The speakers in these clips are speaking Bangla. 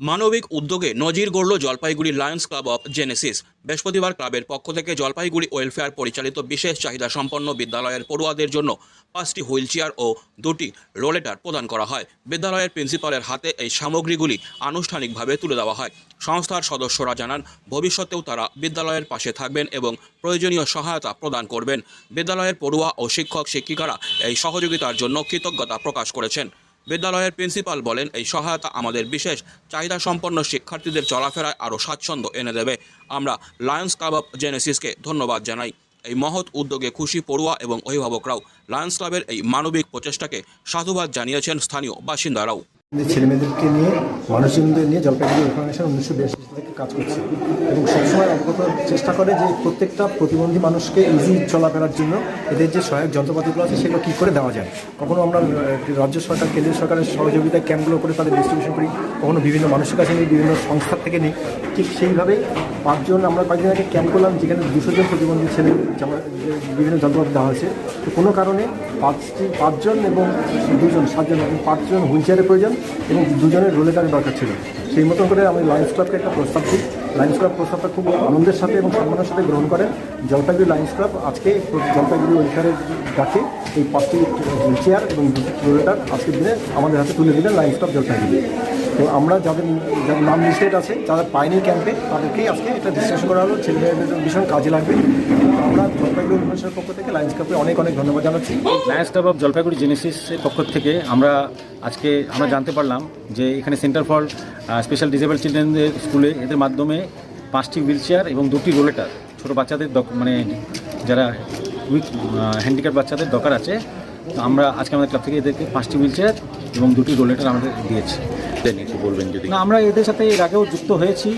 মানবিক উদ্যোগে নজির গড়ল Jalpaiguri lions club of Genesis বৃহস্পতিবার ক্লাবের পক্ষ থেকে জলপাইগুড়ি ওয়েলফেয়ার পরিচালিত বিশেষ চাহিদা সম্পন্ন বিদ্যালয়ের পড়ুয়াদের জন্য পাঁচটি হুইল চেয়ার ও দুটি রোলেটার প্রদান করা হয়। বিদ্যালয়ের প্রিন্সিপালের হাতে এই সামগ্রীগুলি আনুষ্ঠানিকভাবে তুলে দেওয়া হয়। সংস্থার সদস্যরা জানান, ভবিষ্যতেও তারা বিদ্যালয়ের পাশে থাকবেন এবং প্রয়োজনীয় সহায়তা প্রদান করবেন। বিদ্যালয়ের পড়ুয়া ও শিক্ষক শিক্ষিকারা এই সহযোগিতার জন্য কৃতজ্ঞতা প্রকাশ করেছেন। বিদ্যালয়ের প্রিন্সিপাল বলেন, এই সহায়তা আমাদের বিশেষ। চাহিদা সম্পন্ন শিক্ষার্থীদের চলাফেরায় আরও স্বাচ্ছন্দ্য এনে দেবে। আমরা লায়ন্স ক্লাব অফ জেনেসিসকে ধন্যবাদ জানাই। এই মহৎ উদ্যোগে খুশি পড়ুয়া এবং অভিভাবকরাও লায়ন্স ক্লাবের এই মানবিক প্রচেষ্টাকে সাধুবাদ জানিয়েছেন স্থানীয় বাসিন্দারাও। ছেলেমেয়েদেরকে নিয়ে, মানুষজনদের নিয়ে জলপাইগুড়ি অর্গানাইজেশন উনিশশো বিরাশি থেকে কাজ করছে। এবং সবসময় অবগত চেষ্টা করে যে প্রত্যেকটা প্রতিবন্ধী মানুষকে ইজি চলাফেরার জন্য এদের যে সহায়ক যন্ত্রপাতিগুলো আছে, সেগুলো কী করে দেওয়া যায়? কখনো আমরা রাজ্য সরকার, কেন্দ্রীয় সরকারের সহযোগিতায় ক্যাম্পগুলো করে তাদের ডিস্ট্রিবিউশন করি, কখনো বিভিন্ন মানুষের কাছে নিই, বিভিন্ন সংস্থার থেকে নিই। ঠিক সেইভাবেই পাঁচজন, আমরা কয়েকদিন আগে ক্যাম্প করলাম, যেখানে দুশো জন প্রতিবন্ধী ছেলে বিভিন্ন যন্ত্রপাতি দেওয়া হয়েছে। তো কোনো কারণে পাঁচটি, পাঁচজন এবং দুজন, সাতজন এবং পাঁচজন হুইল চেয়ারের প্রয়োজন। এবং দুজনের রোলেটারের দরকার ছিল। সেই মতন করে আমি লায়ন্স ক্লাবকে একটা প্রস্তাব দিই। লায়ন্স ক্লাব প্রস্তাবটা খুব আনন্দের সাথে এবং সম্মানের সাথে গ্রহণ করেন জলপাইগুড়ি লায়ন্স ক্লাব আজকে জলপাইগুড়ি ওয়েলফেয়ারের ডাকে এই পাঁচটি চেয়ার এবং রোলেটার আজকের দিনে আমাদের হাতে তুলে দিলেন লায়ন্স ক্লাব জলপাইগুড়ি। তো আমরা যাদের যাদের নাম লিস্টেড আছে, যারা পায়নি ক্যাম্পে তাদেরকেই আজকে এটা ডিসকাশন করা হলো। ছেলেমেয়েদের ভীষণ কাজে লাগবে। আমরা জলপাইগুড়ি অনুষ্ঠানের পক্ষ থেকে লায়ন্স ক্লাবকে অনেক অনেক ধন্যবাদ জানাচ্ছি। লায়ন্স ক্লাব অফ জলপাইগুড়ি জেনেসিসের পক্ষ থেকে আমরা আজকে আমরা জানতে পারলাম যে এখানে সেন্টার ফর স্পেশাল ডিসেবল চিলড্রেনদের স্কুলে এদের মাধ্যমে পাঁচটি হুইল চেয়ার এবং দুটি রোলেটার ছোটো বাচ্চাদের দক- মানে যারা উইক হ্যান্ডিক্যাপ বাচ্চাদের দরকার আছে তো আমরা আজকে আমাদের ক্লাব থেকে এদেরকে পাঁচটি হুইল চেয়ার এবং দুটি রোলেটার আমাদের দিয়েছি। বলবেন যদি না আমরা এদের সাথে এর আগেও যুক্ত হয়েছি।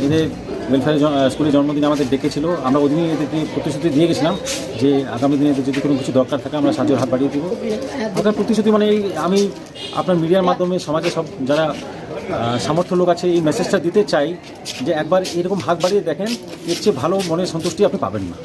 এদের ওয়েলফেয়ার স্কুলের জন্মদিনে আমাদের ডেকেছিল। আমরা ওই দিনই প্রতিশ্রুতি দিয়ে গেছিলাম যে আগামী দিনে যদি কোনো কিছু দরকার থাকে, আমরা সাহায্যের হাত বাড়িয়ে দেবো। আপনার প্রতিশ্রুতি মানে এই আমি আপনার মিডিয়ার মাধ্যমে সমাজে সব যারা সামর্থ্য লোক আছে, এই মেসেজটা দিতে চাই যে একবার এরকম হাত বাড়িয়ে দেখেন, এর চেয়ে ভালো মনের সন্তুষ্টি আপনি পাবেন না।